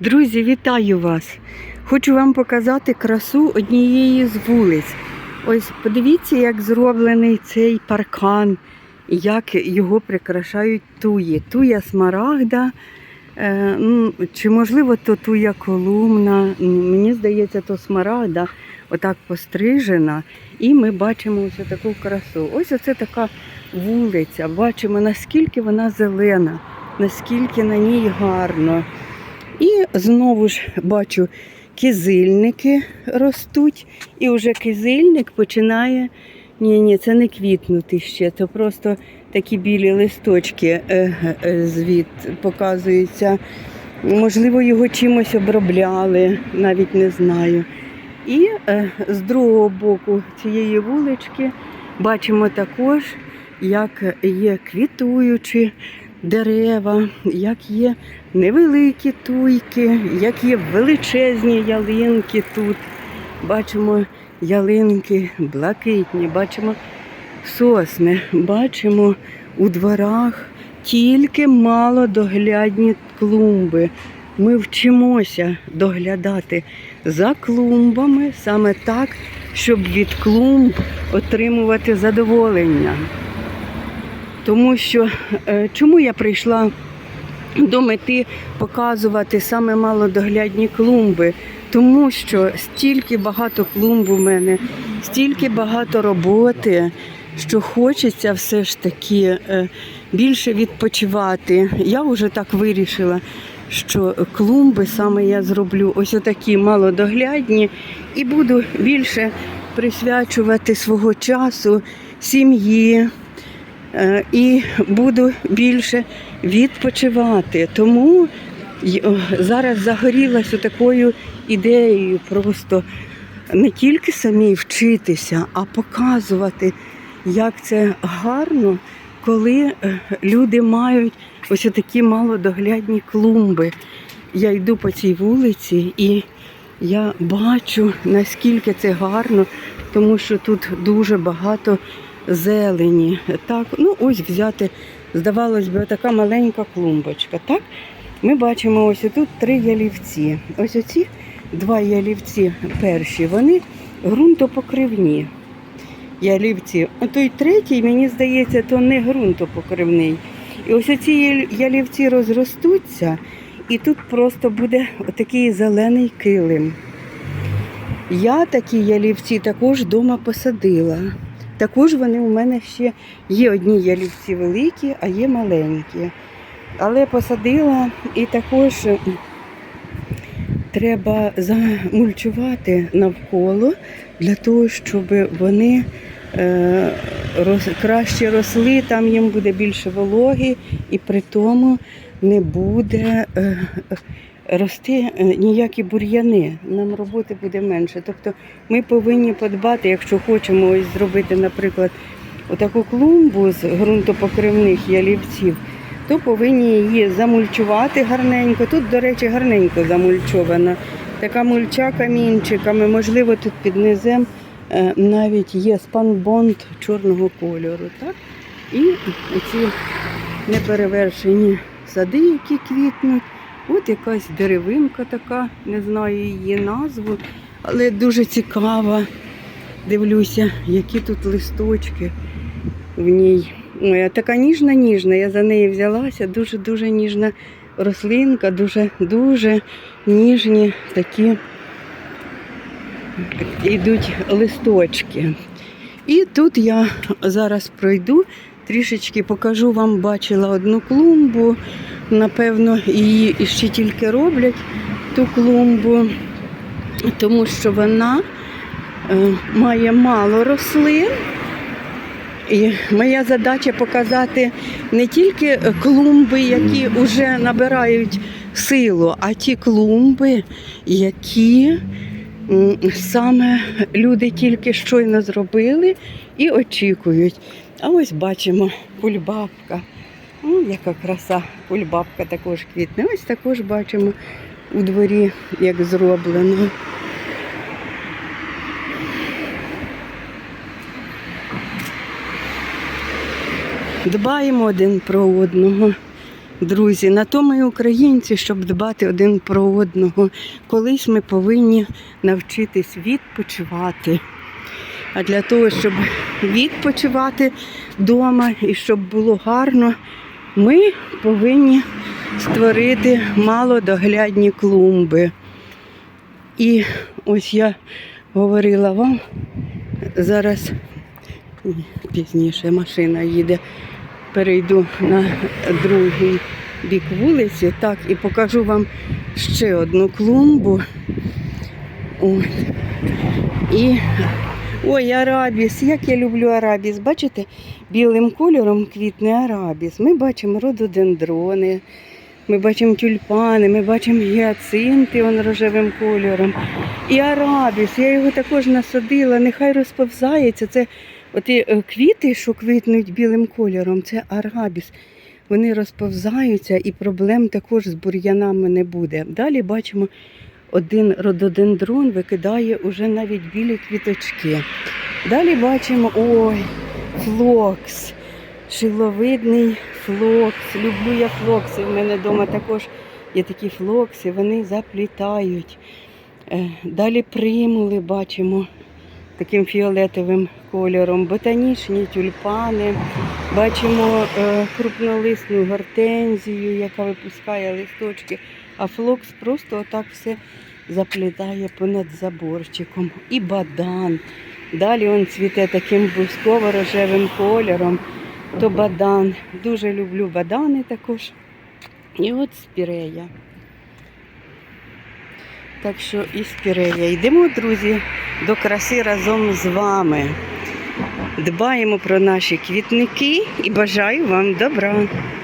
Друзі, вітаю вас! Хочу вам показати красу однієї з вулиць. Ось подивіться, як зроблений цей паркан, як його прикрашають туї. Туя смарагда, е, ну, чи можливо то туя колумна. Ну, Мені здається, то смарагда отак пострижена. І ми бачимо ось таку красу. Ось оце така вулиця. Бачимо, наскільки вона зелена, наскільки на ній гарно. І знову ж бачу, кизильники ростуть, і вже кизильник починає. Ні, ні, це не квітнути ще, це просто такі білі листочки е, е, звід показуються. Можливо, його чимось обробляли, навіть не знаю. І е, з другого боку цієї вулички бачимо також, як є квітуючі дерева, як є невеликі туйки, як є величезні ялинки тут. Бачимо ялинки блакитні, бачимо сосни, бачимо у дворах тільки малодоглядні клумби. Ми вчимося доглядати за клумбами саме так, щоб від клумб отримувати задоволення. Тому що е, чому я прийшла до мети показувати саме малодоглядні клумби? Тому що стільки багато клумб у мене, стільки багато роботи, що хочеться все ж таки е, більше відпочивати. Я вже так вирішила, що клумби саме я зроблю ось отакі малодоглядні і буду більше присвячувати свого часу сім'ї. Е, і буду більше відпочивати. Тому зараз загорілася такою ідеєю просто не тільки самі вчитися, а показувати, як це гарно, коли е, люди мають ось такі малодоглядні клумби. Я йду по цій вулиці і я бачу, наскільки це гарно, тому що тут дуже багато зелені. Так, ну ось взяти, здавалось би, така маленька клумбочка. Так? Ми бачимо ось тут три ялівці. Ось оці два ялівці перші, вони ґрунтопокривні. Ялівці. А той третій, мені здається, то не ґрунтопокривний. І ось оці ялівці розростуться, і тут просто буде такий зелений килим. Я такі ялівці також вдома посадила. Також вони у мене ще є одні ялівці великі, а є маленькі. Але посадила і також треба замульчувати навколо для того, щоб вони е, краще росли, там їм буде більше вологи, і при тому не буде е, рости е, ніякі бур'яни. Нам роботи буде менше. Тобто ми повинні подбати, якщо хочемо ось зробити, наприклад, отаку клумбу з ґрунтопокривних ялівців, то повинні її замульчувати гарненько. Тут, до речі, гарненько замульчована. Така мульча камінчиками, можливо, тут під низем е, навіть є спанбонд чорного кольору. Так? І ці неперевершені сади, які квітнуть. От якась деревинка така, не знаю її назву, але дуже цікава. Дивлюся, які тут листочки в ній. Така ніжна, ніжна. Я за неї взялася. Дуже-дуже ніжна рослинка, дуже дуже ніжні такі йдуть листочки. І тут я зараз пройду, трішечки покажу вам, бачила одну клумбу. Напевно, її ще тільки роблять ту клумбу, тому що вона е, має мало рослин. І моя задача показати не тільки клумби, які вже набирають силу, а ті клумби, які саме люди тільки щойно зробили і очікують. А ось бачимо кульбабка. О, яка краса, кульбабка також квітне. Ось також бачимо у дворі, як зроблено. Дбаємо один про одного. Друзі, на то ми українці, щоб дбати один про одного. Колись ми повинні навчитись відпочивати. А для того, щоб відпочивати вдома і щоб було гарно, ми повинні створити малодоглядні клумби. І ось я говорила вам, зараз пізніше машина їде, перейду на другий бік вулиці, так, і покажу вам ще одну клумбу. От. І ой, арабіс, як я люблю арабіс. Бачите, білим кольором квітне арабіс. Ми бачимо рододендрони, ми бачимо тюльпани, ми бачимо гіацинти он рожевим кольором. І арабіс, я його також насадила, нехай розповзається. Це оті е, квіти, що квітнуть білим кольором, це арабіс. Вони розповзаються і проблем також з бур'янами не буде. Далі бачимо, один рододендрон викидає уже навіть білі квіточки. Далі бачимо ой, флокс, шиловидний флокс. Люблю я флокси. У мене вдома також є такі флокси, вони заплітають. Е, Далі примули бачимо таким фіолетовим кольором, ботанічні тюльпани. Бачимо е, крупнолисну гортензію, яка випускає листочки, а флокс просто отак все заплітає понад заборчиком. І бадан. Далі він цвіте таким бусково-рожевим кольором. То бадан. Дуже люблю бадани також. І от спірея. Так що і спірея. Йдемо, друзі, до краси разом з вами. Дбаємо про наші квітники і бажаю вам добра.